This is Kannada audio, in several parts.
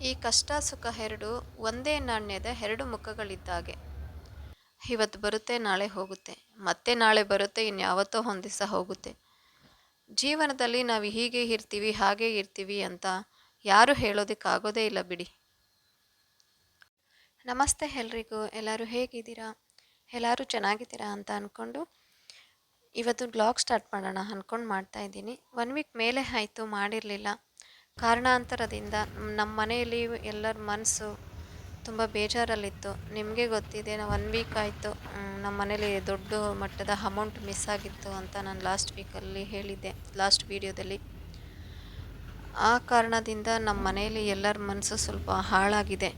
ಈ ಕಷ್ಟ ಸುಖ ಎರಡು, ಒಂದೇ ನಾಣ್ಯದ ಎರಡು ಮುಖಗಳಿದ್ದಾಗೆ. ಇವತ್ತು ಬರುತ್ತೆ, ನಾಳೆ ಹೋಗುತ್ತೆ. ಮತ್ತೆ ನಾಳೆ ಬರುತ್ತೆ, ಇನ್ಯಾವತ್ತೋ ಒಂದು ಹೋಗುತ್ತೆ. ಜೀವನದಲ್ಲಿ ನಾವು ಹೀಗೆ ಇರ್ತೀವಿ, ಹಾಗೆ ಇರ್ತೀವಿ ಅಂತ ಯಾರೂ ಹೇಳೋದಕ್ಕಾಗೋದೇ ಇಲ್ಲ ಬಿಡಿ. ನಮಸ್ತೆ ಎಲ್ರಿಗೂ. ಎಲ್ಲರೂ ಹೇಗಿದ್ದೀರಾ? ಎಲ್ಲರೂ ಚೆನ್ನಾಗಿದ್ದೀರಾ ಅಂತ ಅಂದ್ಕೊಂಡು ಇವತ್ತು ಬ್ಲಾಗ್ ಸ್ಟಾರ್ಟ್ ಮಾಡೋಣ ಅಂದ್ಕೊಂಡು ಮಾಡ್ತಾ ಇದ್ದೀನಿ. ಒನ್ ವೀಕ್ ಮೇಲೆ ಆಯಿತು, ಮಾಡಿರಲಿಲ್ಲ. ಕಾರಣಾಂತರದಿಂದ ನಮ್ಮ ಮನೆಯಲ್ಲಿ ಎಲ್ಲರ ಮನಸ್ಸು ತುಂಬ ಬೇಜಾರಲ್ಲಿತ್ತು. ನಿಮಗೆ ಗೊತ್ತಿದೆ ನಾವು ಒನ್ ವೀಕ್ ಆಯಿತು ನಮ್ಮ ಮನೇಲಿ ದೊಡ್ಡ ಮಟ್ಟದ ಅಮೌಂಟ್ ಮಿಸ್ ಆಗಿತ್ತು ಅಂತ ನಾನು ಲಾಸ್ಟ್ ವೀಕಲ್ಲಿ ಹೇಳಿದ್ದೆ ಲಾಸ್ಟ್ ವೀಡಿಯೋದಲ್ಲಿ ಆ ಕಾರಣದಿಂದ ನಮ್ಮ ಮನೆಯಲ್ಲಿ ಎಲ್ಲರ ಮನಸ್ಸು ಸ್ವಲ್ಪ ಹಾಳಾಗಿದೆ.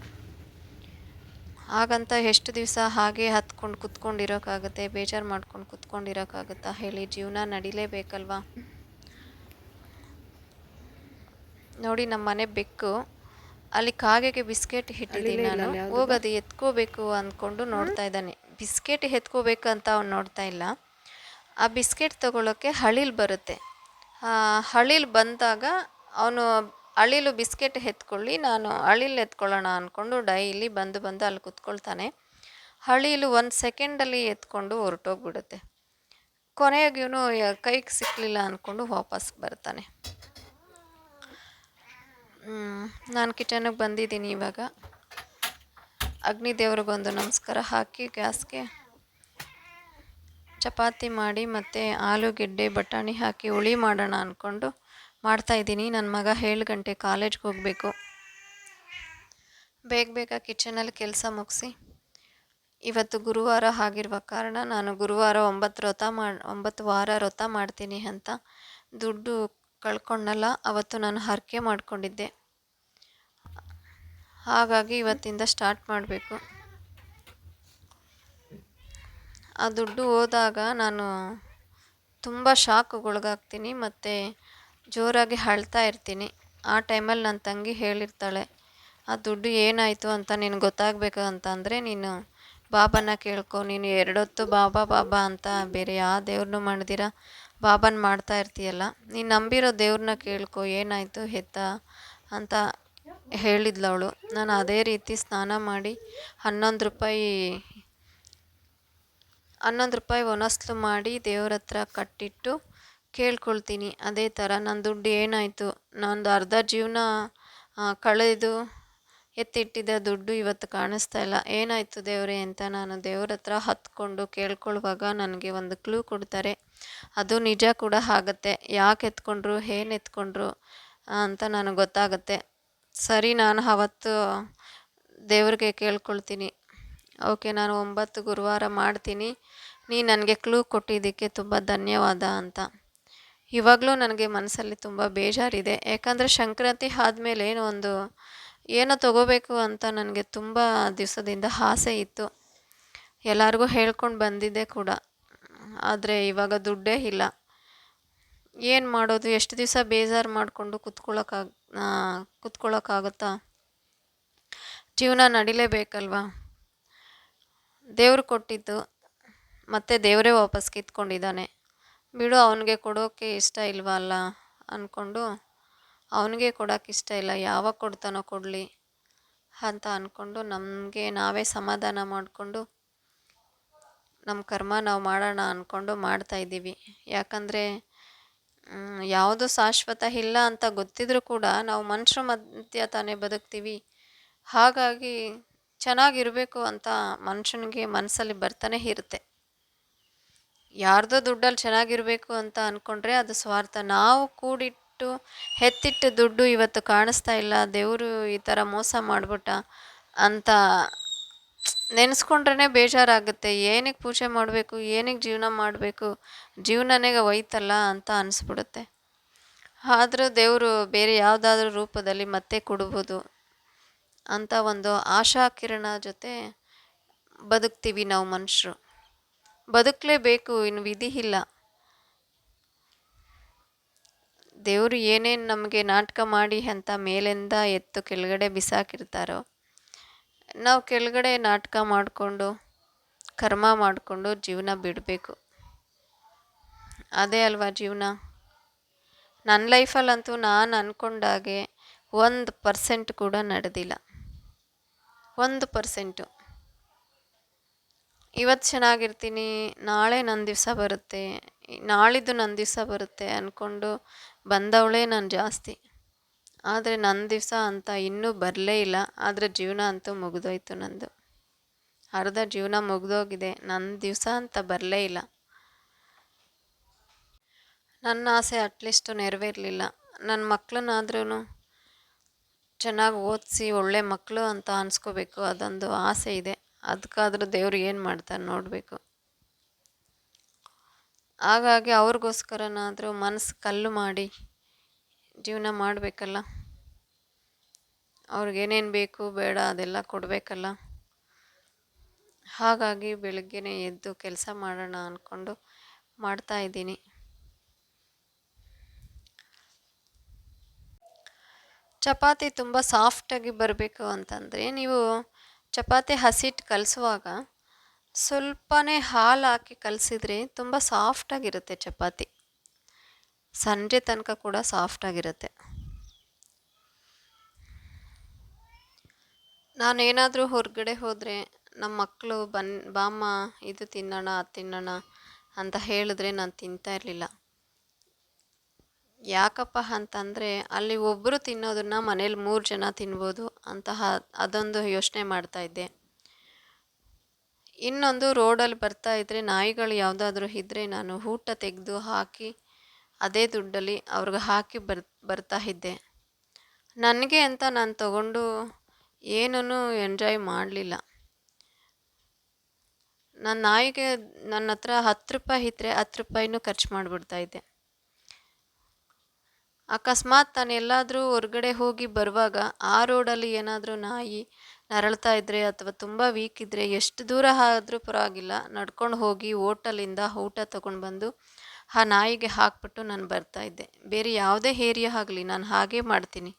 ಹಾಗಂತ ಎಷ್ಟು ದಿವಸ ಹಾಗೆ ಹತ್ಕೊಂಡು ಕುತ್ಕೊಂಡಿರೋಕ್ಕಾಗುತ್ತೆ ಬೇಜಾರು ಮಾಡ್ಕೊಂಡು ಕುತ್ಕೊಂಡಿರೋಕ್ಕಾಗುತ್ತಾ ಹೇಳಿ ಜೀವನ ನಡಿಲೇಬೇಕಲ್ವಾ? ನೋಡಿ ನಮ್ಮ ಮನೆ ಬೆಕ್ಕು. ಅಲ್ಲಿ ಕಾಗೆಗೆ ಬಿಸ್ಕೆಟ್ ಇಟ್ಟಿದ್ದೀನಿ ನಾನು. ಹೋಗೋದು ಎತ್ಕೋಬೇಕು ಅಂದ್ಕೊಂಡು ನೋಡ್ತಾ ಇದ್ದಾನೆ. ಬಿಸ್ಕೆಟ್ ಎತ್ಕೋಬೇಕು ಅಂತ ಅವ್ನು ನೋಡ್ತಾ ಇಲ್ಲ. ಆ ಬಿಸ್ಕೆಟ್ ತಗೊಳ್ಳೋಕ್ಕೆ ಹಳಿಲು ಬರುತ್ತೆ. ಹಳಿಲ್ ಬಂದಾಗ ಅವನು ಅಳಿಲು ಬಿಸ್ಕೆಟ್ ಎತ್ಕೊಳ್ಳಿ ನಾನು ಅಳಿಲ್ ಎತ್ಕೊಳ್ಳೋಣ ಅಂದ್ಕೊಂಡು ಡೈಲಿ ಬಂದು ಬಂದು ಅಲ್ಲಿ ಕುತ್ಕೊಳ್ತಾನೆ. ಹಳಿಲು ಒಂದು ಸೆಕೆಂಡಲ್ಲಿ ಎತ್ಕೊಂಡು ಹೊರಟೋಗ್ಬಿಡುತ್ತೆ. ಕೊನೆಗೆ ಇವನು ಕೈಗೆ ಸಿಕ್ಕಲಿಲ್ಲ ಅಂದ್ಕೊಂಡು ವಾಪಸ್ ಬರ್ತಾನೆ. ನಾನು ಕಿಚನಿಗೆ ಬಂದಿದ್ದೀನಿ ಇವಾಗ. ಅಗ್ನಿ ದೇವ್ರಿಗೊಂದು ನಮಸ್ಕಾರ ಹಾಕಿ, ಗ್ಯಾಸ್ಗೆ ಚಪಾತಿ ಮಾಡಿ ಮತ್ತು ಆಲೂಗೆಡ್ಡೆ ಬಟಾಣಿ ಹಾಕಿ ಹುಳಿ ಮಾಡೋಣ ಅಂದ್ಕೊಂಡು ಮಾಡ್ತಾಯಿದ್ದೀನಿ ನನ್ನ ಮಗ ಏಳು ಗಂಟೆ ಕಾಲೇಜ್ಗೆ ಹೋಗಬೇಕು. ಬೇಗ ಬೇಗ ಕಿಚನಲ್ಲಿ ಕೆಲಸ ಮುಗಿಸಿ. ಇವತ್ತು ಗುರುವಾರ ಆಗಿರುವ ಕಾರಣ ನಾನು ಗುರುವಾರ ಒಂಬತ್ತು ವ್ರತ ಮಾಡಿ ಒಂಬತ್ತು ವಾರ ವ್ರತ ಮಾಡ್ತೀನಿ ಅಂತ ದುಡ್ಡು ಕಳ್ಕೊಂಡಲ್ಲ, ಅವತ್ತು ನಾನು ಹರಕೆ ಮಾಡಿಕೊಂಡಿದ್ದೆ. ಹಾಗಾಗಿ ಇವತ್ತಿಂದ ಸ್ಟಾರ್ಟ್ ಮಾಡಬೇಕು. ಆ ದುಡ್ಡು ಹೋದಾಗ ನಾನು ತುಂಬ ಶಾಕ್ಗೊಳಗಾಗ್ತೀನಿ ಮತ್ತು ಜೋರಾಗಿ ಅಳ್ತಾ ಇರ್ತೀನಿ. ಆ ಟೈಮಲ್ಲಿ ನನ್ನ ತಂಗಿ ಹೇಳಿರ್ತಾಳೆ, ಆ ದುಡ್ಡು ಏನಾಯಿತು ಅಂತ ನಿನಗೆ ಗೊತ್ತಾಗಬೇಕು ಅಂತಂದರೆ ನೀನು ಬಾಬಾನ ಕೇಳ್ಕೊ, ನೀನು ಎರಡೊತ್ತು ಬಾಬಾ ಬಾಬಾ ಅಂತ ಬೇರೆ ಯಾವ ದೇವ್ರನ್ನೂ ಮಾಡ್ದಿರ? ಬಾಬನ ಮಾಡ್ತಾ ಇರ್ತೀಯಲ್ಲ, ನೀನು ನಂಬಿರೋ ದೇವ್ರನ್ನ ಕೇಳ್ಕೊ, ಏನಾಯಿತು, ಹೆತ್ತ ಅಂತ ಹೇಳಿದ್ಲು ಅವಳು. ನಾನು ಅದೇ ರೀತಿ ಸ್ನಾನ ಮಾಡಿ ಹನ್ನೊಂದು ರೂಪಾಯಿ ಹನ್ನೊಂದು ರೂಪಾಯಿ ಒನಸ್ಲು ಮಾಡಿ ದೇವ್ರ ಹತ್ರ ಕಟ್ಟಿಟ್ಟು ಕೇಳ್ಕೊಳ್ತೀನಿ. ಅದೇ ಥರ ನನ್ನ ದುಡ್ಡು ಏನಾಯಿತು, ನಂದು ಅರ್ಧ ಜೀವನ ಕಳೆದು ಎತ್ತಿಟ್ಟಿದ್ದ ದುಡ್ಡು ಇವತ್ತು ಕಾಣಿಸ್ತಾ ಇಲ್ಲ. ಏನಾಯಿತು ದೇವರೇ ಅಂತ ನಾನು ದೇವ್ರ ಹತ್ರ ಹತ್ಕೊಂಡು ಕೇಳ್ಕೊಳ್ಳುವಾಗ ನನಗೆ ಒಂದು ಕ್ಲೂ ಕೊಡ್ತಾರೆ. ಅದು ನಿಜ ಕೂಡ ಆಗುತ್ತೆ. ಯಾಕೆ ಎತ್ಕೊಂಡ್ರು, ಏನು ಎತ್ಕೊಂಡ್ರು ಅಂತ ನನಗೆ ಗೊತ್ತಾಗುತ್ತೆ. ಸರಿ, ನಾನು ಅವತ್ತು ದೇವ್ರಿಗೆ ಕೇಳ್ಕೊಳ್ತೀನಿ. ಓಕೆ, ನಾನು ಒಂಬತ್ತು ಗುರುವಾರ ಮಾಡ್ತೀನಿ. ನೀ ನನಗೆ ಕ್ಲೂ ಕೊಟ್ಟಿದ್ದಕ್ಕೆ ತುಂಬ ಧನ್ಯವಾದ ಅಂತ. ಇವಾಗಲೂ ನನಗೆ ಮನಸ್ಸಲ್ಲಿ ತುಂಬ ಬೇಜಾರಿದೆ. ಯಾಕಂದರೆ ಸಂಕ್ರಾಂತಿ ಆದಮೇಲೆ ಒಂದು, ಏನೋ ತಗೋಬೇಕು ಅಂತ ನನಗೆ ತುಂಬ ದಿವಸದಿಂದ ಆಸೆ ಇತ್ತು. ಎಲ್ಲರಿಗೂ ಹೇಳ್ಕೊಂಡು ಬಂದಿದ್ದೆ ಕೂಡ. ಆದರೆ ಇವಾಗ ದುಡ್ಡೇ ಇಲ್ಲ. ಏನು ಮಾಡೋದು? ಎಷ್ಟು ದಿವಸ ಬೇಜಾರು ಮಾಡಿಕೊಂಡು ಕುತ್ಕೊಳ್ಳೋಕ್ಕಾಗ ಕುತ್ಕೊಳ್ಳೋಕ್ಕಾಗುತ್ತಾ ಜೀವನ ನಡಿಲೇಬೇಕಲ್ವಾ? ದೇವರು ಕೊಟ್ಟಿದ್ದು ಮತ್ತೆ ದೇವರೇ ವಾಪಸ್ ಕಿತ್ಕೊಂಡಿದ್ದಾನೆ. ಬಿಡು, ಅವನಿಗೆ ಕೊಡೋಕ್ಕೆ ಇಷ್ಟ ಇಲ್ವಲ್ಲ ಅಂದ್ಕೊಂಡು ಅವನಿಗೆ ಕೊಡೋಕೆ ಇಷ್ಟ ಇಲ್ಲ. ಯಾವಾಗ ಕೊಡ್ತಾನೋ ಕೊಡಲಿ ಅಂತ ಅಂದ್ಕೊಂಡು ನಮಗೆ ನಾವೇ ಸಮಾಧಾನ ಮಾಡಿಕೊಂಡು ನಮ್ಮ ಕರ್ಮ ನಾವು ಮಾಡೋಣ ಅಂದ್ಕೊಂಡು ಮಾಡ್ತಾಯಿದ್ದೀವಿ ಯಾಕಂದರೆ ಯಾವುದು ಶಾಶ್ವತ ಇಲ್ಲ ಅಂತ ಗೊತ್ತಿದ್ರೂ ಕೂಡ ನಾವು ಮನುಷ್ಯರ ಮಧ್ಯ ತಾನೇ ಬದುಕ್ತೀವಿ. ಹಾಗಾಗಿ ಚೆನ್ನಾಗಿರಬೇಕು ಅಂತ ಮನುಷ್ಯನಿಗೆ ಮನಸ್ಸಲ್ಲಿ ಬರ್ತಾನೆ ಇರುತ್ತೆ. ಯಾರ್ದೋ ದುಡ್ಡಲ್ಲಿ ಚೆನ್ನಾಗಿರಬೇಕು ಅಂತ ಅಂದ್ಕೊಂಡ್ರೆ ಅದು ಸ್ವಾರ್ಥ. ನಾವು ಕೂಡಿಟ್ಟು ಎತ್ತಿಟ್ಟು ದುಡ್ಡು ಇವತ್ತು ಕಾಣಿಸ್ತಾ ಇಲ್ಲ, ದೇವರು ಈ ಥರ ಮೋಸ ಮಾಡಿಬಿಟ್ಟ ಅಂತ ನೆನೆಸ್ಕೊಂಡ್ರೆ ಬೇಜಾರಾಗುತ್ತೆ. ಏನಕ್ಕೆ ಪೂಜೆ ಮಾಡಬೇಕು? ಏನಕ್ಕೆ ಜೀವನ ಮಾಡಬೇಕು? ಜೀವನನೇ ಒಯ್ತಲ್ಲ ಅಂತ ಅನಿಸ್ಬಿಡುತ್ತೆ. ಆದರೂ ದೇವರು ಬೇರೆ ಯಾವುದಾದ್ರೂ ರೂಪದಲ್ಲಿ ಮತ್ತೆ ಕೊಡ್ಬೋದು ಅಂತ ಒಂದು ಆಶಾ ಕಿರಣ ಜೊತೆ ಬದುಕ್ತೀವಿ ನಾವು ಮನುಷ್ಯರು. ಬದುಕಲೇಬೇಕು, ಇನ್ನು ವಿಧಿ ಇಲ್ಲ. ದೇವರು ಏನೇನು ನಮಗೆ ನಾಟಕ ಮಾಡಿ ಅಂತ ಮೇಲಿಂದ ಎತ್ತು ಕೆಳಗಡೆ ಬಿಸಾಕಿರ್ತಾರೋ ನಾವು ಕೆಳಗಡೆ ನಾಟಕ ಮಾಡಿಕೊಂಡು, ಕರ್ಮ ಮಾಡಿಕೊಂಡು ಜೀವನ ಬಿಡಬೇಕು. ಅದೇ ಅಲ್ವಾ ಜೀವನ? ನನ್ನ ಲೈಫಲ್ಲಂತೂ ನಾನು ಅಂದ್ಕೊಂಡಾಗೆ ಒಂದು ಪರ್ಸೆಂಟ್ ಕೂಡ ನಡೆದಿಲ್ಲ. ಒಂದು ಪರ್ಸೆಂಟು. ಇವತ್ತು ಚೆನ್ನಾಗಿರ್ತೀನಿ, ನಾಳೆ ನನ್ನ ದಿವಸ ಬರುತ್ತೆ, ನಾಳಿದ್ದು ನನ್ನ ದಿವಸ ಬರುತ್ತೆ ಅಂದ್ಕೊಂಡು ಬಂದವಳೇ ನಾನು ಜಾಸ್ತಿ. ಆದರೆ ನನ್ನ ದಿವಸ ಅಂತ ಇನ್ನೂ ಬರಲೇ ಇಲ್ಲ. ಆದರೆ ಜೀವನ ಅಂತೂ ಮುಗಿದೋಯ್ತು ನಂದು. ಅರ್ಧ ಜೀವನ ಮುಗಿದೋಗಿದೆ. ನನ್ನ ದಿವಸ ಅಂತ ಬರಲೇ ಇಲ್ಲ. ನನ್ನ ಆಸೆ ಅಟ್ಲೀಸ್ಟು ನೆರವೇರಲಿಲ್ಲ. ನನ್ನ ಮಕ್ಕಳನ್ನಾದ್ರೂ ಚೆನ್ನಾಗಿ ಓದಿಸಿ ಒಳ್ಳೆ ಮಕ್ಕಳು ಅಂತ ಅನ್ಸ್ಕೋಬೇಕು. ಅದೊಂದು ಆಸೆ ಇದೆ. ಅದಕ್ಕಾದ್ರೂ ದೇವ್ರು ಏನು ಮಾಡ್ತಾರೆ ನೋಡಬೇಕು. ಹಾಗಾಗಿ ಅವ್ರಿಗೋಸ್ಕರನಾದರೂ ಮನಸ್ಸು ಕಲ್ಲು ಮಾಡಿ. ಜೀವನ ಮಾಡಬೇಕಲ್ಲ. ಅವ್ರಿಗೇನೇನು ಬೇಕು, ಬೇಡ ಅದೆಲ್ಲ ಕೊಡಬೇಕಲ್ಲ. ಹಾಗಾಗಿ ಬೆಳಗ್ಗೆನೇ ಎದ್ದು ಕೆಲಸ ಮಾಡೋಣ ಅಂದ್ಕೊಂಡು ಮಾಡ್ತಾ ಇದ್ದೀನಿ. ಚಪಾತಿ ತುಂಬ ಸಾಫ್ಟಾಗಿ ಬರಬೇಕು ಅಂತಂದರೆ ನೀವು ಚಪಾತಿ ಹಸಿಟ್ಟು ಕಲಿಸುವಾಗ ಸ್ವಲ್ಪನೇ ಹಾಲು ಹಾಕಿ ಕಲಸಿದ್ರೆ ತುಂಬ ಸಾಫ್ಟಾಗಿರುತ್ತೆ ಚಪಾತಿ. ಸಂಜೆ ತನಕ ಕೂಡ ಸಾಫ್ಟಾಗಿರುತ್ತೆ ನಾನೇನಾದರೂ ಹೊರಗಡೆ ಹೋದರೆ ನಮ್ಮ ಮಕ್ಕಳು ಬನ್, ಬಾಮ್ಮ, ಇದು ತಿನ್ನೋಣ, ಅದು ತಿನ್ನೋಣ ಅಂತ ಹೇಳಿದ್ರೆ ನಾನು ತಿಂತಾ ಇರಲಿಲ್ಲ. ಯಾಕಪ್ಪ ಅಂತಂದರೆ, ಅಲ್ಲಿ ಒಬ್ಬರು ತಿನ್ನೋದನ್ನು ಮನೇಲಿ ಮೂರು ಜನ ತಿನ್ಬೋದು ಅಂತಹ ಅದೊಂದು ಯೋಚನೆ ಮಾಡ್ತಾಯಿದ್ದೆ ಇನ್ನೊಂದು ರೋಡಲ್ಲಿ ಬರ್ತಾ ಇದ್ದರೆ ನಾಯಿಗಳು ಯಾವುದಾದ್ರೂ ಇದ್ದರೆ ನಾನು ಊಟ ತೆಗೆದು ಹಾಕಿ ಅದೇ ದುಡ್ಡಲ್ಲಿ ಅವ್ರಿಗೆ ಹಾಕಿ ಬರ್, ಬರ್ತಾ ಇದ್ದೆ. ನನಗೆ ಅಂತ ನಾನು ತಗೊಂಡು ಏನೂ ಎಂಜಾಯ್ ಮಾಡಲಿಲ್ಲ. ನನ್ನ ನಾಯಿಗೆ ನನ್ನ ಹತ್ರ ಹತ್ತು ರೂಪಾಯಿ ಇದ್ದರೆ ಹತ್ತು ರೂಪಾಯಿನೂ ಖರ್ಚು ಮಾಡಿಬಿಡ್ತಾ ಇದ್ದೆ. ಅಕಸ್ಮಾತ್ ನಾನು ಎಲ್ಲಾದರೂ ಹೊರಗಡೆ ಹೋಗಿ ಬರುವಾಗ ಆ ರೋಡಲ್ಲಿ ಏನಾದರೂ ನಾಯಿ ನರಳ್ತಾ ಇದ್ದರೆ ಅಥವಾ ತುಂಬ ವೀಕ್ ಇದ್ದರೆ ಎಷ್ಟು ದೂರ ಆದರೂ ಪರವಾಗಿಲ್ಲ, ನಡ್ಕೊಂಡು ಹೋಗಿ ಹೋಟಲಿಂದ ಊಟ ತೊಗೊಂಡು ಬಂದು ಆ ನಾಯಿಗೆ ಹಾಕ್ಬಿಟ್ಟು ನಾನು ಬರ್ತಾ ಇದ್ದೆ. ಬೇರೆ ಯಾವುದೇ ಏರಿಯಾ ಆಗಲಿ, ನಾನು ಹಾಗೇ ಮಾಡ್ತೀನಿ.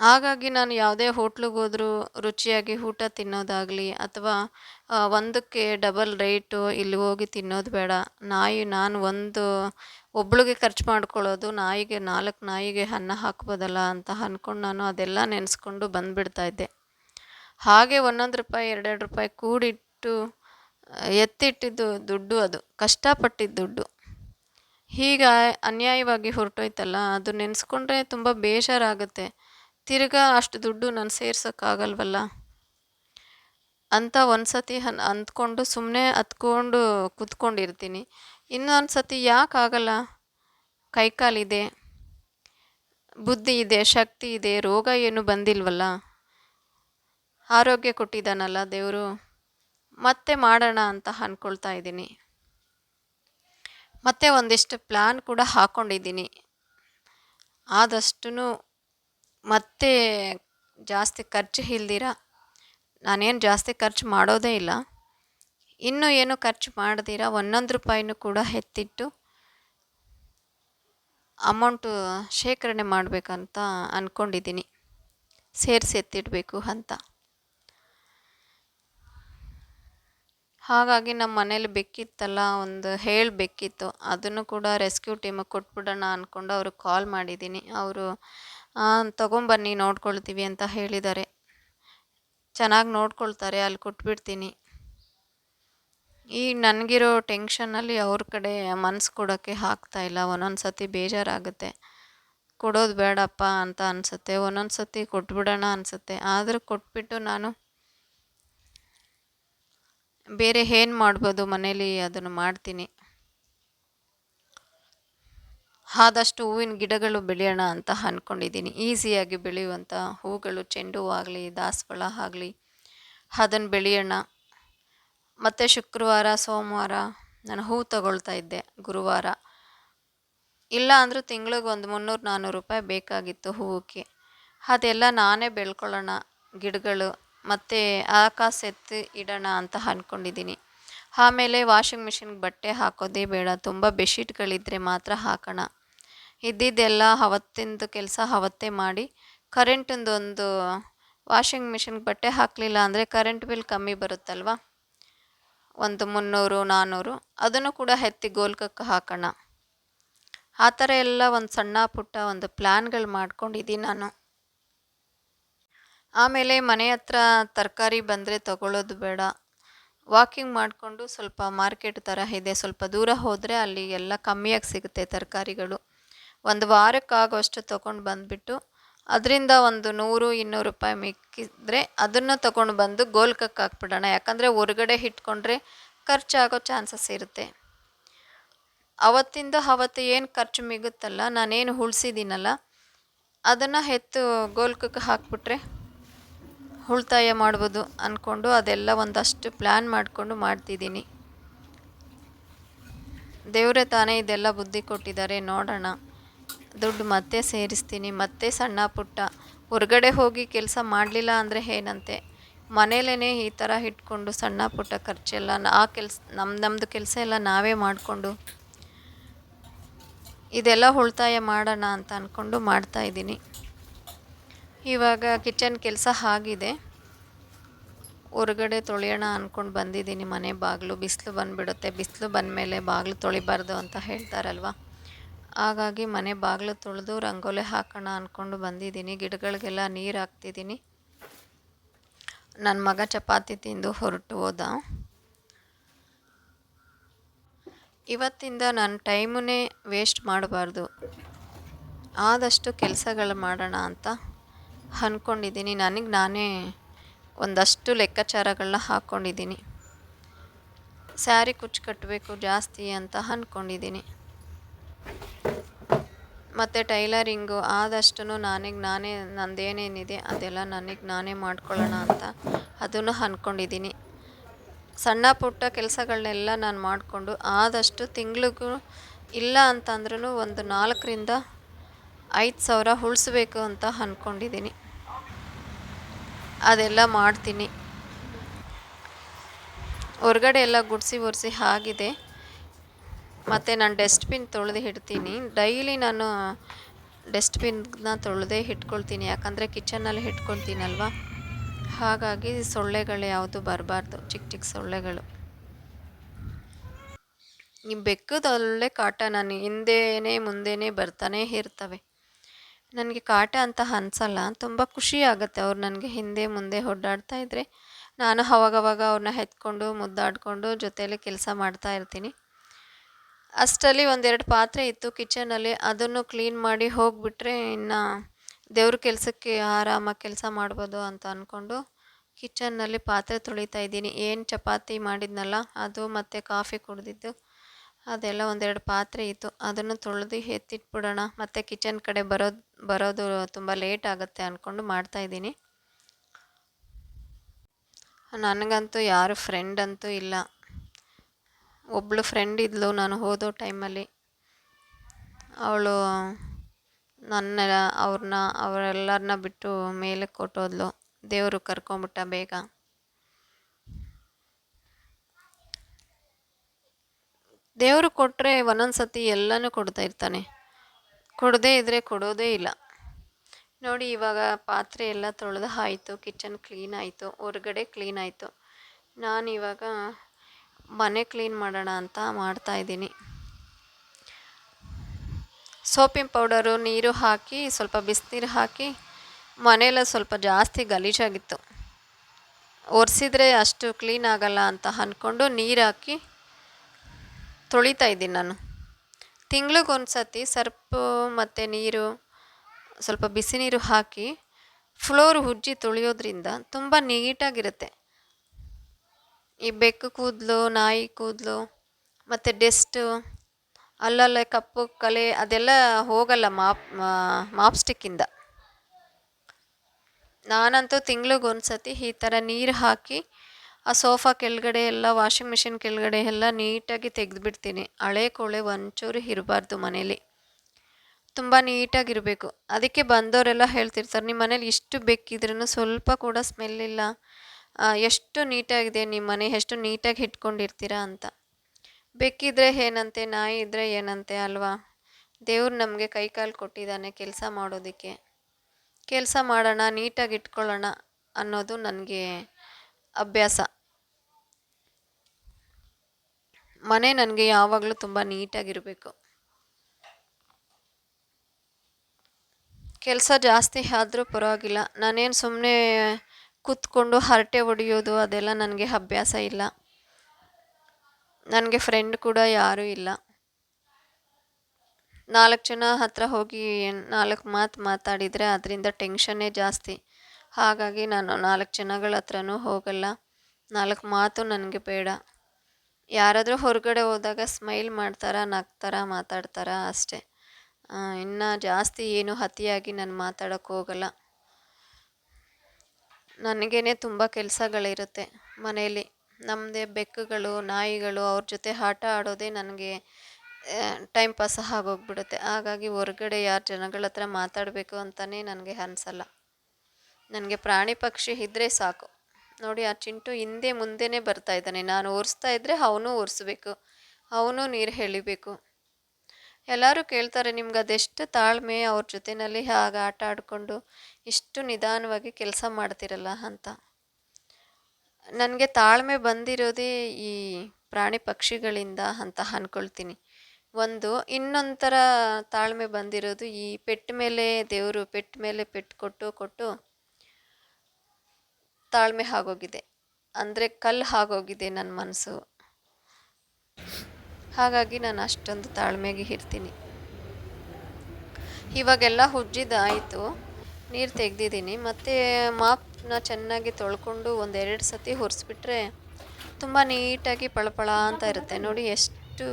ಹಾಗಾಗಿ ನಾನು ಯಾವುದೇ ಹೋಟ್ಲಿಗೆ ಹೋದರೂ ರುಚಿಯಾಗಿ ಊಟ ತಿನ್ನೋದಾಗಲಿ ಅಥವಾ ಒಂದಕ್ಕೆ ಡಬಲ್ ರೇಟು ಇಲ್ಲಿ ಹೋಗಿ ತಿನ್ನೋದು ಬೇಡ. ನಾಯಿ, ನಾನು ಒಂದು ಒಬ್ಳಿಗೆ ಖರ್ಚು ಮಾಡ್ಕೊಳ್ಳೋದು, ನಾಯಿಗೆ ನಾಲ್ಕು ನಾಯಿಗೆ ಅನ್ನ ಹಾಕ್ಬೋದಲ್ಲ ಅಂತ ಅಂದ್ಕೊಂಡು ನಾನು ಅದೆಲ್ಲ ನೆನೆಸ್ಕೊಂಡು ಬಂದುಬಿಡ್ತಾಯಿದ್ದೆ ಹಾಗೆ ಒಂದೊಂದು ರೂಪಾಯಿ, ಎರಡೆರಡು ರೂಪಾಯಿ ಕೂಡಿಟ್ಟು ಎತ್ತಿಟ್ಟಿದ್ದು ದುಡ್ಡು ಅದು, ಕಷ್ಟಪಟ್ಟಿದ್ದು ದುಡ್ಡು. ಹೀಗ ಅನ್ಯಾಯವಾಗಿ ಹೊರಟೋಯ್ತಲ್ಲ, ಅದು ನೆನೆಸ್ಕೊಂಡ್ರೆ ತುಂಬ ಬೇಜಾರಾಗುತ್ತೆ. ತಿರ್ಗಾ ಅಷ್ಟು ದುಡ್ಡು ನಾನು ಸೇರ್ಸೋಕ್ಕಾಗಲ್ವಲ್ಲ? ಅಂತ ಒಂದು ಸತಿ ಹನ್, ಅಂದ್ಕೊಂಡು ಸುಮ್ಮನೆ ಹತ್ಕೊಂಡು ಕುತ್ಕೊಂಡಿರ್ತೀನಿ. ಇನ್ನೊಂದು ಸತಿ ಯಾಕೆ ಆಗಲ್ಲ? ಕೈಕಾಲಿದೆ, ಬುದ್ಧಿ ಇದೆ, ಶಕ್ತಿ ಇದೆ, ರೋಗ ಏನು ಬಂದಿಲ್ವಲ್ಲ? ಆರೋಗ್ಯ ಕೊಟ್ಟಿದ್ದಾನಲ್ಲ ದೇವರು. ಮತ್ತೆ ಮಾಡೋಣ ಅಂತ ಅಂದ್ಕೊಳ್ತಾ ಇದ್ದೀನಿ. ಮತ್ತೆ ಒಂದಿಷ್ಟು ಪ್ಲ್ಯಾನ್ ಕೂಡ ಹಾಕ್ಕೊಂಡಿದ್ದೀನಿ ಆದಷ್ಟು ಮತ್ತೆ ಜಾಸ್ತಿ ಖರ್ಚು ಇಲ್ದಿರ? ನಾನೇನು ಜಾಸ್ತಿ ಖರ್ಚು ಮಾಡೋದೇ ಇಲ್ಲ. ಇನ್ನೂ ಏನು ಖರ್ಚು ಮಾಡ್ದಿರ? ಒಂದೊಂದು ರೂಪಾಯಿನೂ ಕೂಡ ಎತ್ತಿಟ್ಟು ಅಮೌಂಟು ಶೇಖರಣೆ ಮಾಡಬೇಕಂತ ಅಂದ್ಕೊಂಡಿದ್ದೀನಿ ಸೇರಿಸಿ ಎತ್ತಿಡಬೇಕು ಅಂತ. ಹಾಗಾಗಿ ನಮ್ಮ ಮನೇಲಿ ಬೆಕ್ಕಿತ್ತಲ್ಲ ಒಂದು ಹೇಳಬೇಕಿತ್ತು. ಅದನ್ನು ಕೂಡ ರೆಸ್ಕ್ಯೂ ಟೀಮಿಗೆ ಕೊಟ್ಬಿಡೋಣ ಅಂದ್ಕೊಂಡು ಅವ್ರಿಗೆ ಕಾಲ್ ಮಾಡಿದ್ದೀನಿ. ಅವರು ತೊಗೊಂಬನ್ನಿ, ನೋಡ್ಕೊಳ್ತೀವಿ ಅಂತ ಹೇಳಿದ್ದಾರೆ. ಚೆನ್ನಾಗಿ ನೋಡ್ಕೊಳ್ತಾರೆ, ಅಲ್ಲಿ ಕೊಟ್ಬಿಡ್ತೀನಿ. ಈ ನನಗಿರೋ ಟೆನ್ಷನಲ್ಲಿ ಅವ್ರ ಕಡೆ ಮನ್ಸು ಕೊಡೋಕ್ಕೆ ಆಗ್ತಾಯಿಲ್ಲ ಒಂದೊಂದು ಸತಿ ಬೇಜಾರಾಗುತ್ತೆ. ಕೊಡೋದು ಬೇಡಪ್ಪ ಅಂತ ಅನಿಸುತ್ತೆ. ಒಂದೊಂದು ಸತಿ ಕೊಟ್ಬಿಡೋಣ ಅನಿಸುತ್ತೆ. ಆದರೂ ಕೊಟ್ಬಿಟ್ಟು ನಾನು ಬೇರೆ ಏನು ಮಾಡ್ಬೋದು ಮನೇಲಿ ಅದನ್ನು ಮಾಡ್ತೀನಿ. ಆದಷ್ಟು ಹೂವಿನ ಗಿಡಗಳು ಬೆಳೆಯೋಣ ಅಂತ ಅಂದ್ಕೊಂಡಿದ್ದೀನಿ ಈಸಿಯಾಗಿ ಬೆಳೆಯುವಂಥ ಹೂಗಳು ಚೆಂಡು ಹೂ ಆಗಲಿ, ದಾಸವಾಳ ಆಗಲಿ, ಅದನ್ನು ಬೆಳೆಯೋಣ. ಮತ್ತು ಶುಕ್ರವಾರ, ಸೋಮವಾರ ನಾನು ಹೂ ತಗೊಳ್ತಾ ಇದ್ದೆ ಗುರುವಾರ. ಇಲ್ಲ ಅಂದರೂ ತಿಂಗಳಿಗೆ ಒಂದು ಮುನ್ನೂರು ನಾನ್ನೂರು ರೂಪಾಯಿ ಬೇಕಾಗಿತ್ತು ಹೂವಕ್ಕೆ ಅದೆಲ್ಲ ನಾನೇ ಬೆಳ್ಕೊಳ್ಳೋಣ ಗಿಡಗಳು. ಮತ್ತು ಆಕಾಶ ಎತ್ತಿ ಇಡೋಣ ಅಂತ ಅಂದ್ಕೊಂಡಿದ್ದೀನಿ ಆಮೇಲೆ ವಾಷಿಂಗ್ ಮಿಷಿನ್ಗೆ ಬಟ್ಟೆ ಹಾಕೋದೇ ಬೇಡ. ತುಂಬ ಬೆಡ್ಶೀಟ್ಗಳಿದ್ದರೆ ಮಾತ್ರ ಹಾಕೋಣ. ಇದ್ದಿದ್ದೆಲ್ಲ ಅವತ್ತಿಂದು ಕೆಲಸ ಅವತ್ತೇ ಮಾಡಿ. ಕರೆಂಟಿಂದು ಒಂದು ವಾಷಿಂಗ್ ಮಿಷಿನ್ಗೆ ಬಟ್ಟೆ ಹಾಕಲಿಲ್ಲ ಅಂದರೆ ಕರೆಂಟ್ ಬಿಲ್ ಕಮ್ಮಿ ಬರುತ್ತಲ್ವ? ಒಂದು ಮುನ್ನೂರು ನಾನ್ನೂರು ಅದನ್ನು ಕೂಡ ಎತ್ತಿ ಗೋಲ್ಕಕ್ಕೆ ಹಾಕೋಣ. ಆ ಥರ ಎಲ್ಲ ಒಂದು ಸಣ್ಣ ಪುಟ್ಟ ಒಂದು ಪ್ಲ್ಯಾನ್ಗಳು ಮಾಡ್ಕೊಂಡಿದ್ದೀನಿ ನಾನು. ಆಮೇಲೆ ಮನೆ ಹತ್ರ ತರಕಾರಿ ಬಂದರೆ ತಗೊಳ್ಳೋದು ಬೇಡ. ವಾಕಿಂಗ್ ಮಾಡಿಕೊಂಡು ಸ್ವಲ್ಪ ಮಾರ್ಕೆಟ್ ಥರ ಇದೆ. ಸ್ವಲ್ಪ ದೂರ ಹೋದರೆ ಅಲ್ಲಿ ಎಲ್ಲ ಕಮ್ಮಿಯಾಗಿ ಸಿಗುತ್ತೆ ತರಕಾರಿಗಳು. ಒಂದು ವಾರಕ್ಕಾಗುವಷ್ಟು ತೊಗೊಂಡು ಬಂದುಬಿಟ್ಟು ಅದರಿಂದ ಒಂದು ನೂರು, ಇನ್ನೂರು ರೂಪಾಯಿ ಮಿಕ್ಕಿದ್ರೆ ಅದನ್ನು ತೊಗೊಂಡು ಬಂದು ಗೋಲ್ಕಕ್ಕೆ ಹಾಕ್ಬಿಡೋಣ. ಯಾಕಂದರೆ ಹೊರಗಡೆ ಇಟ್ಕೊಂಡ್ರೆ ಖರ್ಚಾಗೋ ಚಾನ್ಸಸ್ ಇರುತ್ತೆ. ಅವತ್ತಿಂದ ಅವತ್ತು ಏನು ಖರ್ಚು ಮಿಗುತ್ತಲ್ಲ, ನಾನೇನು ಉಳಿಸಿದ್ದೀನಲ್ಲ, ಅದನ್ನು ಎತ್ತು ಗೋಲ್ಕಕ್ಕೆ ಹಾಕ್ಬಿಟ್ರೆ ಉಳಿತಾಯ ಮಾಡ್ಬೋದು ಅಂದ್ಕೊಂಡು ಅದೆಲ್ಲ ಒಂದಷ್ಟು ಪ್ಲ್ಯಾನ್ ಮಾಡಿಕೊಂಡು ಮಾಡ್ತಿದ್ದೀನಿ. ದೇವರೇ ತಾನೇ ಇದೆಲ್ಲ ಬುದ್ಧಿ ಕೊಟ್ಟಿದ್ದಾರೆ, ನೋಡೋಣ. ದುಡ್ಡು ಮತ್ತೆ ಸೇರಿಸ್ತೀನಿ, ಮತ್ತೆ ಸಣ್ಣ ಪುಟ್ಟ. ಹೊರಗಡೆ ಹೋಗಿ ಕೆಲಸ ಮಾಡಲಿಲ್ಲ ಅಂದರೆ ಏನಂತೆ? ಮನೇಲೇ ಈ ಥರ ಇಟ್ಕೊಂಡು ಸಣ್ಣ ಪುಟ್ಟ ಖರ್ಚೆಲ್ಲ ಆ ಕೆಲಸ ನಮ್ಮ ನಮ್ಮದು ಕೆಲಸ ಎಲ್ಲ ನಾವೇ ಮಾಡಿಕೊಂಡು ಇದೆಲ್ಲ ಉಳಿತಾಯ ಮಾಡೋಣ ಅಂತ ಅಂದ್ಕೊಂಡು ಮಾಡ್ತಾಯಿದ್ದೀನಿ ಇವಾಗ ಕಿಚನ್ ಕೆಲಸ ಆಗಿದೆ. ಹೊರಗಡೆ ತೊಳೆಯೋಣ ಅಂದ್ಕೊಂಡು ಬಂದಿದ್ದೀನಿ ಮನೆ ಬಾಗಿಲು. ಬಿಸಿಲು ಬಂದುಬಿಡುತ್ತೆ. ಬಿಸಿಲು ಬಂದಮೇಲೆ ಬಾಗಿಲು ತೊಳಿಬಾರ್ದು ಅಂತ ಹೇಳ್ತಾರಲ್ವ? ಹಾಗಾಗಿ ಮನೆ ಬಾಗಿಲು ತೊಳೆದು ರಂಗೋಲೆ ಹಾಕೋಣ ಅಂದ್ಕೊಂಡು ಬಂದಿದ್ದೀನಿ. ಗಿಡಗಳಿಗೆಲ್ಲ ನೀರು ಹಾಕ್ತಿದ್ದೀನಿ. ನನ್ನ ಮಗ ಚಪಾತಿ ತಿಂದು ಹೊರಟು ಹೋದ. ಇವತ್ತಿಂದ ನನ್ನ ಟೈಮನ್ನೇ ವೇಸ್ಟ್ ಮಾಡಬಾರ್ದು. ಆದಷ್ಟು ಕೆಲಸಗಳು ಮಾಡೋಣ ಅಂತ ಅಂದ್ಕೊಂಡಿದ್ದೀನಿ ನನಗೆ ನಾನೇ ಒಂದಷ್ಟು ಲೆಕ್ಕಾಚಾರಗಳನ್ನ ಹಾಕ್ಕೊಂಡಿದ್ದೀನಿ ಸ್ಯಾರಿ ಕುಚ್ಚು ಕಟ್ಟಬೇಕು ಜಾಸ್ತಿ ಅಂತ ಅಂದ್ಕೊಂಡಿದ್ದೀನಿ ಮತ್ತು ಟೈಲರಿಂಗು ಆದಷ್ಟು ನನಗೆ ನಾನೇ, ನಂದೇನೇನಿದೆ ಅದೆಲ್ಲ ನನಗೆ ನಾನೇ ಮಾಡ್ಕೊಳ್ಳೋಣ ಅಂತ ಅದನ್ನು ಅಂದ್ಕೊಂಡಿದ್ದೀನಿ ಸಣ್ಣ ಪುಟ್ಟ ಕೆಲಸಗಳನ್ನೆಲ್ಲ ನಾನು ಮಾಡಿಕೊಂಡು ಆದಷ್ಟು ತಿಂಗಳಿಗೂ ಇಲ್ಲ ಅಂತಂದ್ರೂ ಒಂದು ನಾಲ್ಕರಿಂದ ಐದು ಸಾವಿರ ಉಳಿಸ್ಬೇಕು ಅಂತ ಅಂದ್ಕೊಂಡಿದ್ದೀನಿ ಅದೆಲ್ಲ ಮಾಡ್ತೀನಿ. ಹೊರಗಡೆ ಎಲ್ಲ ಗುಡಿಸಿ ಒರೆಸಿ ಆಗಿದೆ. ಮತ್ತು ನಾನು ಡಸ್ಟ್ಬಿನ್ ತೊಳೆದು ಇಡ್ತೀನಿ. ಡೈಲಿ ನಾನು ಡಸ್ಟ್ಬಿನ್ನ ತೊಳೆದೇ ಇಟ್ಕೊಳ್ತೀನಿ. ಯಾಕಂದರೆ ಕಿಚನಲ್ಲಿ ಇಟ್ಕೊಳ್ತೀನಲ್ವ? ಹಾಗಾಗಿ ಸೊಳ್ಳೆಗಳು ಯಾವುದು ಬರಬಾರ್ದು. ಚಿಕ್ಕ ಚಿಕ್ಕ ಸೊಳ್ಳೆಗಳು. ಈ ಬೆಕ್ಕದ ಒಳ್ಳೆ ಕಾಟ. ನಾನು ಹಿಂದೆನೇ ಮುಂದೆನೇ ಬರ್ತಾನೆ ಇರ್ತವೆ. ನನಗೆ ಕಾಟ ಅಂತ ಅನ್ಸಲ್ಲ, ತುಂಬ ಖುಷಿ ಆಗುತ್ತೆ ಅವ್ರು ನನಗೆ ಹಿಂದೆ ಮುಂದೆ ಓಡಾಡ್ತಾ ಇದ್ದರೆ ನಾನು ಅವಾಗವಾಗ ಅವ್ರನ್ನ ಹೆತ್ಕೊಂಡು, ಮುದ್ದಾಡಿಕೊಂಡು ಜೊತೆಯಲ್ಲಿ ಕೆಲಸ ಮಾಡ್ತಾ ಇರ್ತೀನಿ. ಅಷ್ಟರಲ್ಲಿ ಒಂದೆರಡು ಪಾತ್ರೆ ಇತ್ತು ಕಿಚನಲ್ಲಿ, ಅದನ್ನು ಕ್ಲೀನ್ ಮಾಡಿ ಹೋಗಿಬಿಟ್ರೆ ಇನ್ನು ದೇವ್ರ ಕೆಲಸಕ್ಕೆ ಆರಾಮಾಗಿ ಕೆಲಸ ಮಾಡ್ಬೋದು ಅಂತ ಅಂದ್ಕೊಂಡು ಕಿಚನ್ನಲ್ಲಿ ಪಾತ್ರೆ ತೊಳಿತಾ ಇದ್ದೀನಿ. ಏನು ಚಪಾತಿ ಮಾಡಿದ್ನಲ್ಲ, ಅದು ಮತ್ತು ಕಾಫಿ ಕುಡಿದಿದ್ದು. ಅದೆಲ್ಲ ಒಂದೆರಡು ಪಾತ್ರೆ ಇತ್ತು. ಅದನ್ನು ತೊಳೆದು ಎತ್ತಿಟ್ಬಿಡೋಣ. ಮತ್ತು ಕಿಚನ್ ಕಡೆ ಬರೋದು ಬರೋದು ತುಂಬ ಲೇಟ್ ಆಗುತ್ತೆ ಅಂದ್ಕೊಂಡು ಮಾಡ್ತಾಯಿದ್ದೀನಿ ನನಗಂತೂ ಯಾರು ಫ್ರೆಂಡ್ ಅಂತೂ ಇಲ್ಲ. ಒಬ್ಬಳು ಫ್ರೆಂಡ್ ಇದ್ಲು ನಾನು ಹೋದೋ ಟೈಮಲ್ಲಿ ಅವಳು ನನ್ನ, ಅವ್ರನ್ನ, ಅವರೆಲ್ಲರನ್ನ ಬಿಟ್ಟು ಮೇಲೆ ಕೊಟ್ಟೋದ್ಲು. ದೇವರು ಕರ್ಕೊಂಬಿಟ್ಟ ಬೇಗ. ದೇವರು ಕೊಟ್ಟರೆ ಒಂದೊಂದು ಸತಿ ಎಲ್ಲನೂ ಕೊಡ್ತಾ ಇರ್ತಾನೆ. ಕೊಡದೇ ಇದ್ದರೆ ಕೊಡೋದೇ ಇಲ್ಲ. ನೋಡಿ, ಇವಾಗ ಪಾತ್ರೆ ಎಲ್ಲ ತೊಳೆದು ಆಯಿತು, ಕಿಚನ್ ಕ್ಲೀನ್ ಆಯಿತು, ಹೊರಗಡೆ ಕ್ಲೀನ್ ಆಯಿತು. ನಾನು ಇವಾಗ ಮನೆ ಕ್ಲೀನ್ ಮಾಡೋಣ ಅಂತ ಮಾಡ್ತಾಯಿದ್ದೀನಿ ಸೋಪಿನ ಪೌಡರು, ನೀರು ಹಾಕಿ, ಸ್ವಲ್ಪ ಬಿಸಿನೀರು ಹಾಕಿ, ಮನೆಯೆಲ್ಲ ಸ್ವಲ್ಪ ಜಾಸ್ತಿ ಗಲೀಜಾಗಿತ್ತು. ಒರೆಸಿದ್ರೆ ಅಷ್ಟು ಕ್ಲೀನ್ ಆಗಲ್ಲ ಅಂತ ಅಂದ್ಕೊಂಡು ನೀರು ಹಾಕಿ ತೊಳಿತಾ ಇದ್ದೀನಿ ನಾನು. ತಿಂಗ್ಳಿಗೊಂದು ಸತಿ ಸರ್ಪು ಮತ್ತು ನೀರು, ಸ್ವಲ್ಪ ಬಿಸಿ ನೀರು ಹಾಕಿ ಫ್ಲೋರ್ ಉಜ್ಜಿ ತೊಳೆಯೋದ್ರಿಂದ ತುಂಬ ನೀಟಾಗಿರುತ್ತೆ. ಈ ಬೆಕ್ಕು ಕೂದಲು, ನಾಯಿ ಕೂದಲು ಮತ್ತು ಡೆಸ್ಟು, ಅಲ್ಲಲ್ಲೇ ಕಪ್ಪು, ಕಲೆ ಅದೆಲ್ಲ ಹೋಗಲ್ಲ ಮಾಪ್ ಮಾಪ್ ಸ್ಟಿಕ್ಕಿಂದ ನಾನಂತೂ ತಿಂಗ್ಳಿಗೊಂದು ಸತಿ ಈ ಥರ ನೀರು ಹಾಕಿ ಆ ಸೋಫಾ ಕೆಳಗಡೆ ಎಲ್ಲ ವಾಷಿಂಗ್ ಮಿಷಿನ್ ಕೆಳಗಡೆ ಎಲ್ಲ ನೀಟಾಗಿ ತೆಗೆದುಬಿಡ್ತೀನಿ. ಹಳೆ ಕೊಳೆ ಒಂಚೂರು ಇರಬಾರ್ದು ಮನೇಲಿ. ತುಂಬ ನೀಟಾಗಿರಬೇಕು. ಅದಕ್ಕೆ ಬಂದವರೆಲ್ಲ ಹೇಳ್ತಿರ್ತಾರೆ, ನಿಮ್ಮ ಮನೇಲಿ ಇಷ್ಟು ಬೆಕ್ಕಿದ್ರೂ ಸ್ವಲ್ಪ ಕೂಡ ಸ್ಮೆಲ್ ಇಲ್ಲ. ಎಷ್ಟು ನೀಟಾಗಿದೆ ನಿಮ್ಮ ಮನೆ, ಎಷ್ಟು ನೀಟಾಗಿ ಇಟ್ಕೊಂಡಿರ್ತೀರಾ ಅಂತ. ಬೆಕ್ಕಿದ್ರೆ ಏನಂತೆ, ನಾಯಿ ಇದ್ದರೆ ಏನಂತೆ ಅಲ್ವಾ? ದೇವ್ರು ನಮಗೆ ಕೈ ಕಾಲು ಕೊಟ್ಟಿದ್ದಾನೆ ಕೆಲಸ ಮಾಡೋದಕ್ಕೆ. ಕೆಲಸ ಮಾಡೋಣ, ನೀಟಾಗಿ ಇಟ್ಕೊಳ್ಳೋಣ ಅನ್ನೋದು ನನಗೆ ಅಭ್ಯಾಸ. ಮನೆ ನನಗೆ ಯಾವಾಗಲೂ ತುಂಬ ನೀಟಾಗಿರಬೇಕು. ಕೆಲಸ ಜಾಸ್ತಿ ಆದರೂ ಪರವಾಗಿಲ್ಲ. ನಾನೇನು ಸುಮ್ಮನೆ ಕೂತ್ಕೊಂಡು ಹರಟೆ ಹೊಡೆಯೋದು ಅದೆಲ್ಲ ನನಗೆ ಅಭ್ಯಾಸ ಇಲ್ಲ. ನನಗೆ ಫ್ರೆಂಡ್ ಕೂಡ ಯಾರೂ ಇಲ್ಲ. ನಾಲ್ಕು ಜನ ಹತ್ರ ಹೋಗಿ ನಾಲ್ಕು ಮಾತು ಮಾತಾಡಿದರೆ ಅದರಿಂದ ಟೆನ್ಷನ್ನೇ ಜಾಸ್ತಿ. ಹಾಗಾಗಿ ನಾನು ನಾಲ್ಕು ಜನಗಳ ಹತ್ರನೂ ಹೋಗಲ್ಲ. ನಾಲ್ಕು ಮಾತು ನನಗೆ ಬೇಡ. ಯಾರಾದರೂ ಹೊರಗಡೆ ಹೋದಾಗ ಸ್ಮೈಲ್ ಮಾಡ್ತಾರ, ನಗ್ತಾರ, ಮಾತಾಡ್ತಾರ ಅಷ್ಟೇ. ಇನ್ನು ಜಾಸ್ತಿ ಏನು ಅತಿಯಾಗಿ ನಾನು ಮಾತಾಡೋಕ್ಕೆ ಹೋಗಲ್ಲ. ನನಗೇ ತುಂಬ ಕೆಲಸಗಳಿರುತ್ತೆ ಮನೆಯಲ್ಲಿ. ನಮ್ಮದೇ ಬೆಕ್ಕುಗಳು, ನಾಯಿಗಳು ಅವ್ರ ಜೊತೆ ಆಟ ಆಡೋದೇ ನನಗೆ ಟೈಮ್ ಪಾಸ್ ಆಗೋಗ್ಬಿಡುತ್ತೆ. ಹಾಗಾಗಿ ಹೊರಗಡೆ ಯಾರು ಜನಗಳ ಹತ್ರ ಮಾತಾಡಬೇಕು ಅಂತಲೇ ನನಗೆ ಅನಿಸಲ್ಲ. ನನಗೆ ಪ್ರಾಣಿ ಪಕ್ಷಿ ಇದ್ದರೆ ಸಾಕು. ನೋಡಿ ಆ ಚಿಂಟು ಹಿಂದೆ ಮುಂದೆನೇ ಬರ್ತಾ ಇದ್ದಾನೆ. ನಾನು ಒರೆಸ್ತಾ ಇದ್ದರೆ ಅವನು ಒರೆಸ್ಬೇಕು ಅವನು ನೀರು ಎಳಿಬೇಕು ಎಲ್ಲರೂ ಕೇಳ್ತಾರೆ, ನಿಮ್ಗೆ ಅದೆಷ್ಟು ತಾಳ್ಮೆ ಅವ್ರ ಜೊತೆಯಲ್ಲಿ ಹಾಗೆ ಆಟ ಆಡಿಕೊಂಡು ಇಷ್ಟು ನಿಧಾನವಾಗಿ ಕೆಲಸ ಮಾಡ್ತಿರಲ್ಲ ಅಂತ. ನನಗೆ ತಾಳ್ಮೆ ಬಂದಿರೋದೇ ಈ ಪ್ರಾಣಿ ಪಕ್ಷಿಗಳಿಂದ ಅಂತ ಅಂದ್ಕೊಳ್ತೀನಿ ಒಂದು, ಇನ್ನೊಂಥರ ತಾಳ್ಮೆ ಬಂದಿರೋದು ಈ ಪೆಟ್ಟ ಮೇಲೆ ದೇವರು ಪೆಟ್ಟ ಮೇಲೆ ಪೆಟ್ಟು ಕೊಟ್ಟು ಕೊಟ್ಟು ತಾಳ್ಮೆ ಆಗೋಗಿದೆ. ಅಂದರೆ ಕಲ್ಲು ಆಗೋಗಿದೆ ನನ್ನ ಮನಸ್ಸು ಹಾಗಾಗಿ ನಾನು ಅಷ್ಟೊಂದು ತಾಳ್ಮೆಗೆ ಇರ್ತೀನಿ. ಇವಾಗೆಲ್ಲ ಹುಜ್ಜಿದಾಯಿತು ನೀರು ತೆಗೆದಿದ್ದೀನಿ. ಮತ್ತು ಮಾಪ್ನ ಚೆನ್ನಾಗಿ ತೊಳ್ಕೊಂಡು ಒಂದೆರಡು ಸತಿ ಹೊರಿಸ್ಬಿಟ್ರೆ ತುಂಬ ನೀಟಾಗಿ ಪಳಪಳ ಅಂತ ಇರುತ್ತೆ. ನೋಡಿ ಎಷ್ಟು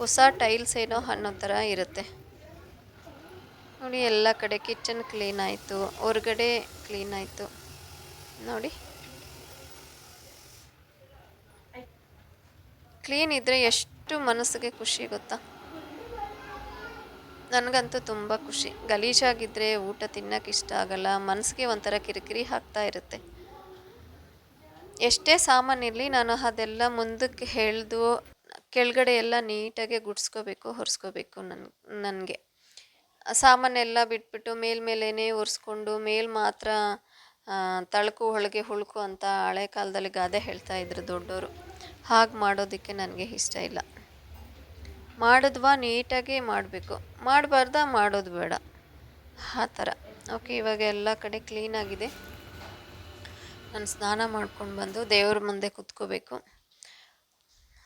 ಹೊಸ ಟೈಲ್ಸ್ ಏನೋ ಅನ್ನೋ ಥರ ಇರುತ್ತೆ. ನೋಡಿ ಎಲ್ಲ ಕಡೆ ಕಿಚನ್ ಕ್ಲೀನ್ ಆಯಿತು. ಹೊರಗಡೆ ಕ್ಲೀನ್ ಆಯಿತು. ನೋಡಿ. ಕ್ಲೀನ್ ಇದ್ದರೆ ಎಷ್ಟು ಮನಸ್ಸಿಗೆ ಖುಷಿ ಗೊತ್ತಾ? ನನಗಂತೂ ತುಂಬ ಖುಷಿ. ಗಲೀಜಾಗಿದ್ದರೆ ಊಟ ತಿನ್ನೋಕೆ ಇಷ್ಟ ಆಗಲ್ಲ, ಮನಸ್ಸಿಗೆ ಒಂಥರ ಕಿರಿಕಿರಿ ಹಾಕ್ತಾ ಇರುತ್ತೆ. ಎಷ್ಟೇ ಸಾಮಾನಿರಲಿ ನಾನು ಅದೆಲ್ಲ ಮುಂದಕ್ಕೆ ಹೇಳ್ದು, ಕೆಳಗಡೆ ಎಲ್ಲ ನೀಟಾಗಿ ಗುಡ್ಸ್ಕೋಬೇಕು ಹೊರಿಸ್ಕೋಬೇಕು ನನ್, ನನಗೆ. ಸಾಮಾನೆಲ್ಲ ಬಿಟ್ಬಿಟ್ಟು ಮೇಲ್ಮೇಲೇ ಒರೆಸ್ಕೊಂಡು, ಮೇಲೆ ಮಾತ್ರ ತಳಕು ಹೊಳಗೆ ಹುಳುಕು ಅಂತ ಹಳೆ ಕಾಲದಲ್ಲಿ ಗಾದೆ ಹೇಳ್ತಾ ಇದ್ರು ದೊಡ್ಡವರು ಹಾಗೆ ಮಾಡೋದಕ್ಕೆ ನನಗೆ ಇಷ್ಟ ಇಲ್ಲ. ಮಾಡಿದ್ವಾ ನೀಟಾಗಿ ಮಾಡಬೇಕು. ಮಾಡಬಾರ್ದ ಮಾಡೋದು ಬೇಡ. ಆ ಥರ. ಓಕೆ, ಇವಾಗ ಎಲ್ಲ ಕಡೆ ಕ್ಲೀನಾಗಿದೆ ನಾನು ಸ್ನಾನ ಮಾಡ್ಕೊಂಡು ಬಂದು ದೇವ್ರ ಮುಂದೆ ಕುತ್ಕೋಬೇಕು.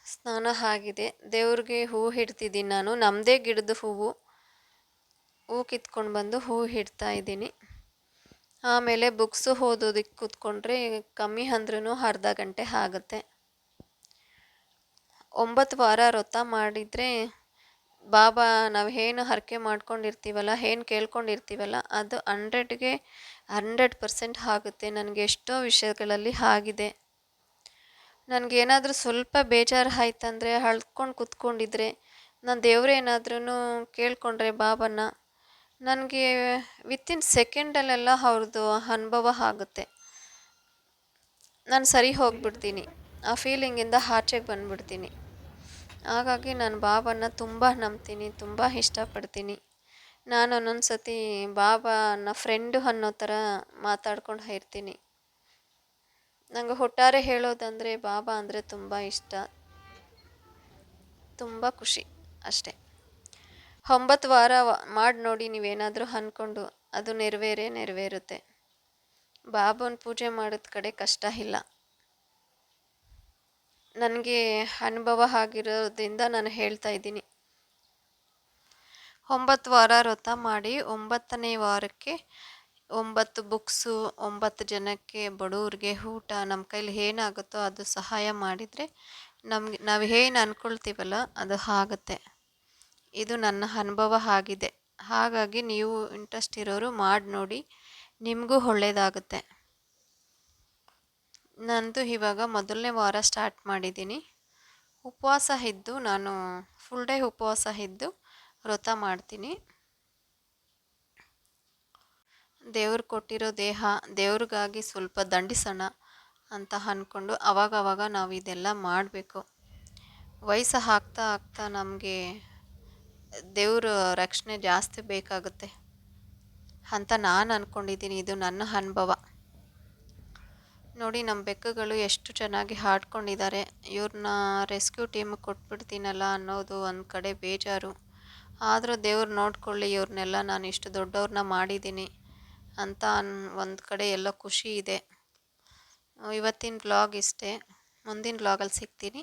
ಸ್ನಾನ ಆಗಿದೆ. ದೇವ್ರಿಗೆ ಹೂ ಇಡ್ತಿದ್ದೀನಿ ನಾನು. ನಮ್ಮದೇ ಗಿಡದ ಹೂವು. ಹೂ ಕಿತ್ಕೊಂಡು ಬಂದು ಹೂ ಇಡ್ತಾ ಇದ್ದೀನಿ. ಆಮೇಲೆ ಬುಕ್ಸು ಓದೋದಕ್ಕೆ ಕೂತ್ಕೊಂಡ್ರೆ ಕಮ್ಮಿ ಅಂದ್ರೂ ಅರ್ಧ ಗಂಟೆ ಆಗುತ್ತೆ. ಒಂಬತ್ತು ವಾರ ವ್ರತ ಮಾಡಿದರೆ ಬಾಬಾ ನಾವು ಏನು ಹರಕೆ ಮಾಡ್ಕೊಂಡಿರ್ತೀವಲ್ಲ, ಏನು ಕೇಳ್ಕೊಂಡಿರ್ತೀವಲ್ಲ, ಅದು ಹಂಡ್ರೆಡ್ಗೆ ಹಂಡ್ರೆಡ್ ಪರ್ಸೆಂಟ್ ಆಗುತ್ತೆ. ನನಗೆ ಎಷ್ಟೋ ವಿಷಯಗಳಲ್ಲಿ ಆಗಿದೆ. ನನಗೇನಾದರೂ ಸ್ವಲ್ಪ ಬೇಜಾರು ಆಯ್ತಂದರೆ ಅಳ್ಕೊಂಡು ಕೂತ್ಕೊಂಡಿದ್ರೆ, ನಾನು ದೇವ್ರೇನಾದ್ರೂ ಕೇಳ್ಕೊಂಡ್ರೆ ಬಾಬನ ನನಗೆ ವಿತಿನ್ ಸೆಕೆಂಡಲ್ಲೆಲ್ಲ ಅವ್ರದ್ದು ಅನುಭವ ಆಗುತ್ತೆ. ನಾನು ಸರಿ ಹೋಗ್ಬಿಡ್ತೀನಿ. ಆ ಫೀಲಿಂಗಿಂದ ಆಚೆಗೆ ಬಂದ್ಬಿಡ್ತೀನಿ. ಹಾಗಾಗಿ ನಾನು ಬಾಬಾನ ತುಂಬ ನಂಬ್ತೀನಿ, ತುಂಬ ಇಷ್ಟಪಡ್ತೀನಿ. ನಾನು ಒಂದೊಂದು ಸತಿ ಬಾಬಾನ ಫ್ರೆಂಡು ಅನ್ನೋ ಥರ ಮಾತಾಡ್ಕೊಂಡು ಇರ್ತೀನಿ. ನನಗೆ ಒಟ್ಟಾರೆ ಹೇಳೋದಂದರೆ ಬಾಬಾ ಅಂದರೆ ತುಂಬ ಇಷ್ಟ. ತುಂಬ ಖುಷಿ ಅಷ್ಟೆ. ಒಂಬತ್ತು ವಾರ ಮಾಡಿ ನೋಡಿ ನೀವೇನಾದರೂ ಅಂದ್ಕೊಂಡು ಅದು ನೆರವೇರೇ ನೆರವೇರುತ್ತೆ. ಬಾಬನ ಪೂಜೆ ಮಾಡಿದ ಕಡೆ ಕಷ್ಟ ಇಲ್ಲ. ನನಗೆ ಅನುಭವ ಆಗಿರೋದ್ರಿಂದ ನಾನು ಹೇಳ್ತಾ ಇದ್ದೀನಿ. ಒಂಬತ್ತು ವಾರ ವ್ರತ ಮಾಡಿ ಒಂಬತ್ತನೇ ವಾರಕ್ಕೆ ಒಂಬತ್ತು ಬುಕ್ಸು, ಒಂಬತ್ತು ಜನಕ್ಕೆ ಬಡವ್ರಿಗೆ ಊಟ ನಮ್ಮ ಕೈಲಿ ಏನಾಗುತ್ತೋ ಅದು ಸಹಾಯ ಮಾಡಿದರೆ ನಮಗೆ ನಾವು ಏನು ಅಂದ್ಕೊಳ್ತೀವಲ್ಲ ಅದು ಆಗುತ್ತೆ. ಇದು ನನ್ನ ಅನುಭವ ಆಗಿದೆ. ಹಾಗಾಗಿ ನೀವು ಇಂಟ್ರೆಸ್ಟ್ ಇರೋರು ಮಾಡಿ ನೋಡಿ, ನಿಮಗೂ ಒಳ್ಳೆಯದಾಗುತ್ತೆ ನಂದು ಇವಾಗ ಮೊದಲನೇ ವಾರ ಸ್ಟಾರ್ಟ್ ಮಾಡಿದ್ದೀನಿ. ಉಪವಾಸ ಇದ್ದು, ನಾನು ಫುಲ್ ಡೇ ಉಪವಾಸ ಇದ್ದು, ವ್ರತ ಮಾಡ್ತೀನಿ. ದೇವ್ರು ಕೊಟ್ಟಿರೋ ದೇಹ, ದೇವ್ರಿಗಾಗಿ ಸ್ವಲ್ಪ ದಂಡಿಸೋಣ ಅಂತ ಅಂದ್ಕೊಂಡು ಅವಾಗವಾಗ ನಾವು ಇದೆಲ್ಲ ಮಾಡಬೇಕು. ವಯಸ್ಸು ಆಗ್ತಾ ಆಗ್ತಾ ನಮಗೆ ದೇವ್ರ ರಕ್ಷಣೆ ಜಾಸ್ತಿ ಬೇಕಾಗುತ್ತೆ ಅಂತ ನಾನು ಅಂದ್ಕೊಂಡಿದ್ದೀನಿ ಇದು ನನ್ನ ಅನುಭವ. ನೋಡಿ ನಮ್ಮ ಬೆಕ್ಕುಗಳು ಎಷ್ಟು ಚೆನ್ನಾಗಿ ಹಾಡ್ಕೊಂಡಿದ್ದಾರೆ ಇವ್ರನ್ನ ರೆಸ್ಕ್ಯೂ ಟೀಮ್ ಕೊಟ್ಬಿಡ್ತೀನಲ್ಲ ಅನ್ನೋದು ಒಂದು ಕಡೆ ಬೇಜಾರು. ಆದರೂ ದೇವ್ರು ನೋಡ್ಕೊಳ್ಳಿ ಇವ್ರನ್ನೆಲ್ಲ ನಾನು ಇಷ್ಟು ದೊಡ್ಡವ್ರನ್ನ ಮಾಡಿದ್ದೀನಿ ಅಂತ ಅನ್, ಒಂದು ಕಡೆ ಎಲ್ಲ ಖುಷಿ ಇದೆ. ಇವತ್ತಿನ ಬ್ಲಾಗ್ ಇಷ್ಟೇ. ಮುಂದಿನ ಬ್ಲಾಗಲ್ಲಿ ಸಿಗ್ತೀನಿ.